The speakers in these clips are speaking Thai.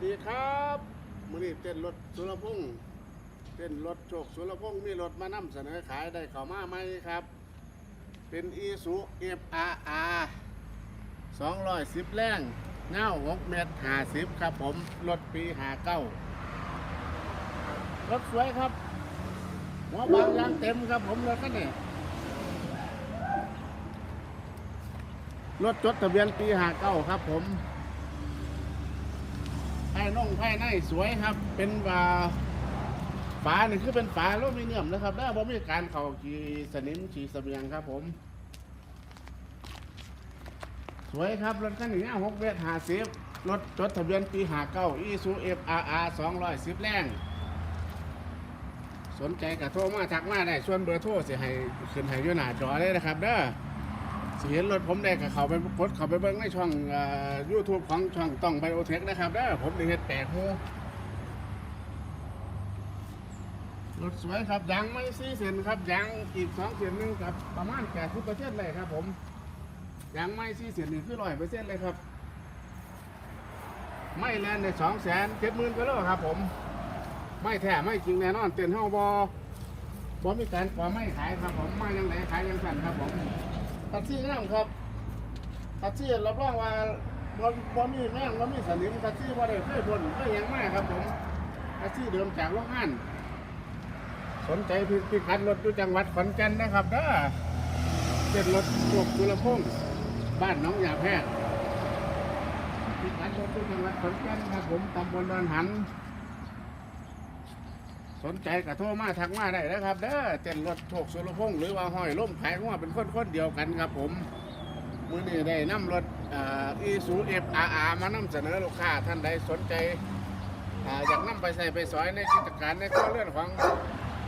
สดีครับมือนี้เต้นรถสุรพงษ์เต้นรถโชคสุรพงษ์มีรถมานำเสนอขายได้เข้ามาไหมครับ เป็นอีซูเอฟอาร์อาร์สองร้อยสิบแรงเง่าหกเมตรห้าสิบครับผม รถปีห้าเก้ารถสวยครับ หัวบางยางเต็มครับผมรถคันนี้รถจดทะเบียนปีห้าเก้าครับผมายนอกภายในสวยครับ เป็นว่าฝานี่คือเป็นฝาอลูมิเนียมนะครับแล้วบ่มีการเข่าขีสนิมขีเสบียงครับผม สวยครับรถคันนี้หกเมตรห้าสิบรถจดทะเบียนปีหาเก้าอีซูเอฟอาร์อาร์สองร้อยสิบแรงสนใจกับโทรมาทักมาได้ส่วนเบอร์โทรสิให้ขึ้นให้อยู่หน้าจอเลยนะครับเด้อ สิเห็นรถผมได้กับเขาไปกดเขาไปเบิ้งในช่องยูทูบของช่องต้องไบโอเทคนะครับเด้ผมได้เห็ดแปดโมรถสวยครับยางไม่สี่เซนครับยางอีกสองเซนหนึ่งกับประมาณแปดสิบเปอร์เซ็นต์เลยครับ ผมยางไม่สี่เซนนี่คือร้อยเปอร์เซ็นต์เลยครับ ไม่แลนในสองแสนเจ็ดหมื่นกิโลครับ ผม ไม่แท้ไม่จริงแน่นอนเต็นเฮาบอบอมีการกว่าไม่ขายครับ ผมไม่ยังไหนขายยังสั่นครับผม ตัดซี่น้ำครับตัดซี่รับรองว่าบ่บ่มีแม่งบ่มีสนิมตัดซี่บ่ได้เคยพ่นเคยยังมากครับผมตัดซี่เดิมจากโรงงานสนใจพิพิคันรถอยู่จังหวัดขอนแก่นนะครับเด้อเป็นรถพวกสุรพงษ์บ้านน้องยาแพทย์พิคันรถอยู่จังหวัดขอนแก่นครับผมตำบลดอนหัน สนใจก็โทรมาทักมาได้นะครับเด้อเต้นรถโชคสุรพงษ์หรือว่าห้อยล่มขายว่าเป็นคนคนๆเดียวกันครับผมมือนี้ได้นำรถอีซูเอฟอาร์อาร์มานำเสนอลูกค้าท่านใดสนใจออยากนำไปใส่ไปสอยในกิจการในครัวเรื่อนของ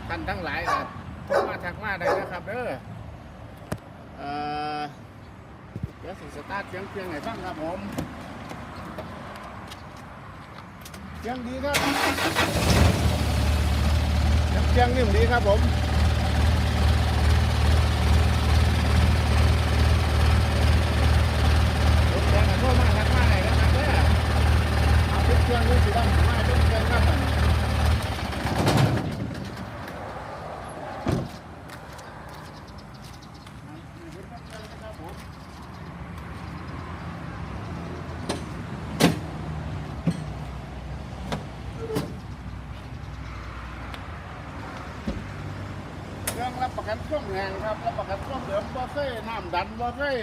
ท่านทั้งหลายก็โทรมาทักมาได้นะครับเด้อเออเดี๋ยวสิสตาร์ทเสียงเพียงไหนบ้างครับผมเสียงดีครับ เครื่องนิ่มดีครับผมรถแดงกับพวกมาทักมาไหนนะครับเนี่ยเอาทุกเครื่องนี่สิต้องมาทุกเครื่องครับเครื่องรับ ประกันเครื่องแรงครับรับประกันเครื่องเดิมบ่เคยน้ำดันบ่เคย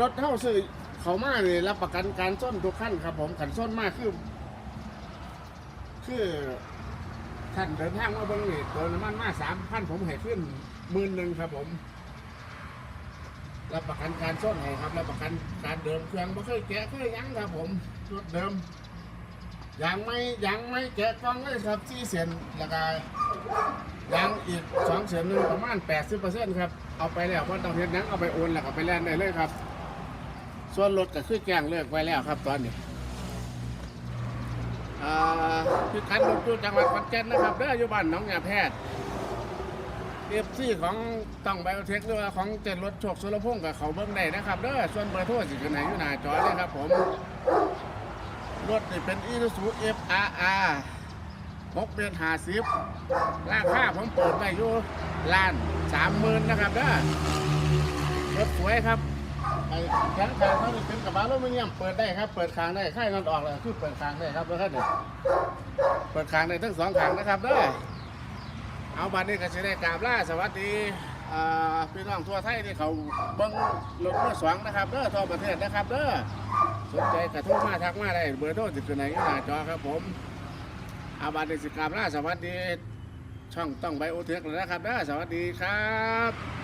รถเท่าซื้อเขามาเนี่ยรับประกันการส้นทุกขั้นครับ ผมขันส้นมากคือ คือท่านเดินทางมาเบิ่งนี่เติมน้ำมันมาสามพันผมให้ขึ้นหมื่นหนึ่งครับ ผมรับประกันการส้นให้ครับรับประกันการเดิมเครื่องบ่เคยแกะเคยยั้งครับ ผมรถเดิมยังไม่ยังไม่แกะกล้องเลยครับที่เสียนล้วก็ย ยางอีกสองเสียนหนึ่งประมาณแปดสิบเปอร์เซ็นต์ครับ เอาไปแล้วเพราะต้องเฮ็ดหนังเอาไปโอนแล้วก็ไปแล่นได้เลยครับ ส่วนรถก็คือแจ้งเลิกไว้แล้วครับตอนนี้อ่าคือคันรถอยู่จังหวัดขอนแก่นนะครับเด้ออยู่บ้านหนองยาแพทย์เอฟซีของต้องไบโอเทคหรือว่าของเจ็ดรถโชคสุรพงศ์กับเขาเบิ้งได้นะครับเด้อส่วนเบอร์โทรสิขึ้นไหนอยู่หน้าจอเลยครับผมรถนี่เป็นอีซูซูเอฟอาร์อาร์ หกเดือนห้าสิบราคาผมเปิดไว้อยู่ล้านสามหมื่นนะครับเด้อรถสวยครับไอ้แขนขาเขาเป็นกระบะอลูมิเนียมเปิดได้ครับ เปิดคางได้ค่ายนอนออกเลยคือเปิดคางได้ครับแล้วท่านนี่เปิดคางได้ทั้งสองคางนะครับเด้อเอาบัตรนี้ก็จะได้กราบล่าสวัสดีพี่น้องทั่วไทยที่เขาเบิ้งรถมือสองนะครับเด้อทั่วประเทศนะครับเด้อสนใจกระโทรมาทักมาได้เบอร์โทรติดอยู่ในหน้าจอครับผม อาบัตรนี้สิกราบล่าสวัสดี ช่องต้องใบโอเทคเลยนะครับเด้อสวัสดีครับ